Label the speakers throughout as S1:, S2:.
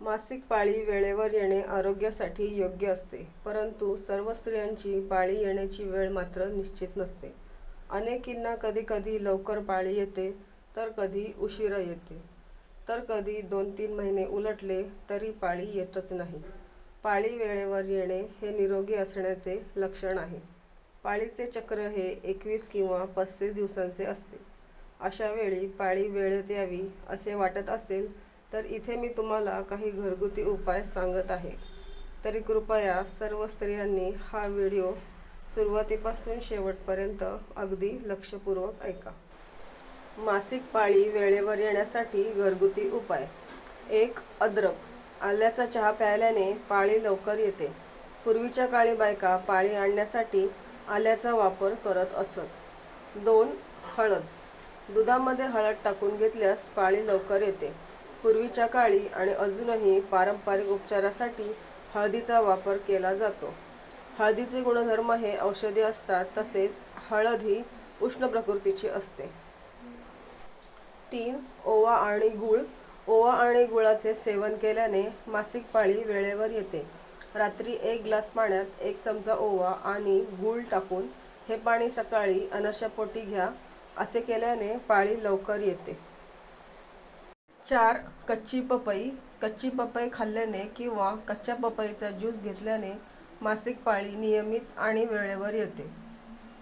S1: मासिक पाळी वेळेवर येणे आरोग्यासाठी योग्य असते परंतु सर्व स्त्रियांची पाळी येण्याची वेळ मात्र निश्चित नसते. अनेकींना कधीकधी लवकर पाळी येते तर कधी उशिरा येते. तर कधी दोन तीन महिने उलटले तरी पाळी येतच नाही. पाळी वेळेवर येणे हे निरोगी असण्याचे लक्षण आहे. पाळीचे चक्र हे एकवीस किंवा पस्तीस दिवसांचे असते. अशा वेळी पाळी वेळेत यावी असे वाटत असेल तर इथे मी तुम्हाला काही घरगुती उपाय सांगत आहे. तरी कृपया सर्व स्त्रियांनी हा व्हिडिओ सुरुवातीपासून शेवटपर्यंत अगदी लक्षपूर्वक ऐका. मासिक पाळी वेळेवर येण्यासाठी घरगुती उपाय. एक अद्रक. आल्याचा चहा प्यायल्याने पाळी लवकर येते. पूर्वीच्या काळी बायका पाळी आणण्यासाठी आल्याचा वापर करत असत. दोन हळद. दुधामध्ये हळद टाकून घेतल्यास पाळी लवकर येते. पूर्वीच्या काळी आणि अजूनही पारंपरिक उपचारासाठी हळदीचा वापर केला जातो. हळदीचे गुणधर्म हे औषधी असतात तसेच हळद ही उष्ण प्रकृतीची असते. तीन ओवा आणि गूळ. ओवा आणि गुळाचे सेवन केल्याने मासिक पाळी वेळेवर येते. रात्री एक ग्लास पाण्यात एक चमचा ओवा आणि गूळ टाकून हे पाणी सकाळी अनशापोटी घ्या असे केल्याने पाळी लवकर येते. चार कच्ची पपई कच्ची पपई खाल्ल्याने किंवा कच्च्या पपईचा ज्यूस घेतल्याने मासिक पाळी नियमित आणि वेळेवर येते.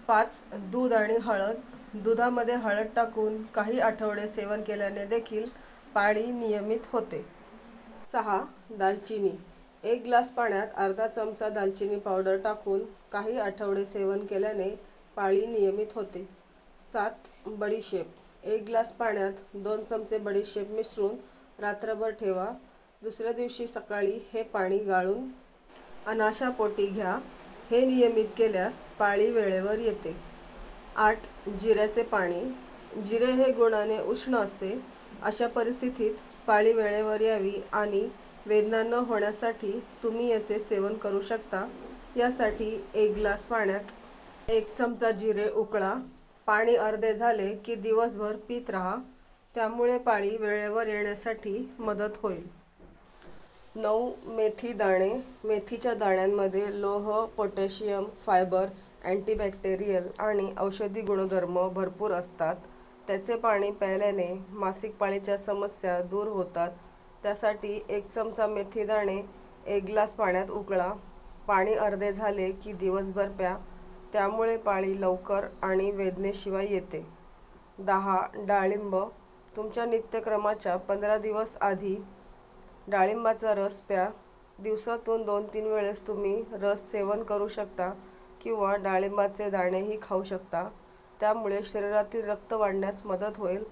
S1: पाच दूध आणि हळद. दुधामध्ये हळद टाकून काही आठवडे सेवन केल्याने देखील पाळी नियमित होते. सहा दालचिनी. एक ग्लास पाण्यात अर्धा चमचा दालचिनी पावडर टाकून काही आठवडे सेवन केल्याने पाळी नियमित होते. सात बडीशेप. एक ग्लास पाण्यात दोन चमचे बडीशेप मिसळून रात्रभर ठेवा. दुसऱ्या दिवशी सकाळी हे पाणी गाळून अनाशापोटी घ्या. हे नियमित केल्यास पाळी वेळेवर येते. आठ जिऱ्याचे पाणी. जिरे हे गुणाने उष्ण असते. अशा परिस्थितीत पाळी वेळेवर यावी आणि वेदना न होण्यासाठी तुम्ही याचे सेवन करू शकता. यासाठी एक ग्लास पाण्यात एक चमचा जिरे उकळा. पाणी अर्धे झाले की दिवसभर पीत राहा. त्यामुळे पाळी वेळेवर येण्यासाठी मदत होईल. नऊ मेथी दाणे. मेथीच्या दाण्यांमध्ये लोह पोटॅशियम फायबर अँटीबॅक्टेरियल आणि औषधी गुणधर्म भरपूर असतात. त्याचे पाणी प्यायल्याने मासिक पाळीच्या समस्या दूर होतात. त्यासाठी एक चमचा मेथी दाणे एक ग्लास पाण्यात उकळा. पाणी अर्धे झाले की दिवसभर प्या. त्यामुळे पाळी लवकर आणि वेदनेशिवाय येते. दहा. डाळिंब. तुमच्या नित्यक्रमाच्या पंधरा दिवस आधी डाळिंबाचा रस प्या. दिवसातून दोन तीन वेळेस तुम्ही रस सेवन करू शकता किंवा डाळिंबाचे दाणेही खाऊ शकता. त्यामुळे शरीरातील रक्त वाढण्यास मदत होईल.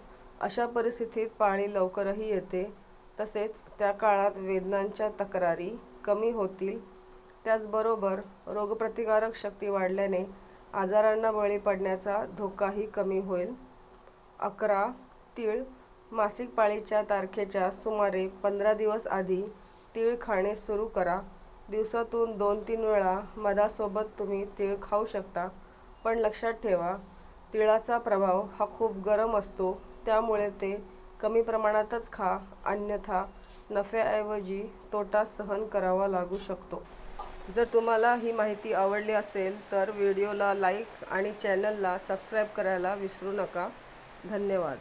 S1: अशा परिस्थितीत पाळी लवकरही येते. तसेच त्या काळात वेदनांच्या तक्रारी कमी होतील. त्याचबरोबर रोगप्रतिकारक शक्ती वाढल्याने आजारांना बळी पडण्याचा धोकाही कमी होईल. अकरा तीळ मासिक पाळीच्या तारखेच्या सुमारे पंधरा दिवस आधी तीळ खाणे सुरू करा. दिवसातून दोन तीन वेळा मधासोबत तुम्ही तीळ खाऊ शकता. पण लक्षात ठेवा तिळाचा प्रभाव हा खूप गरम असतो त्यामुळे ते कमी प्रमाणातच खा अन्यथा नफ्याऐवजी तोटा सहन करावा लागू शकतो. जर तुम्हाला ही माहिती आवडली असेल तर व्हिडिओला लाईक आणि चॅनलला सबस्क्राईब करायला विसरू नका. धन्यवाद.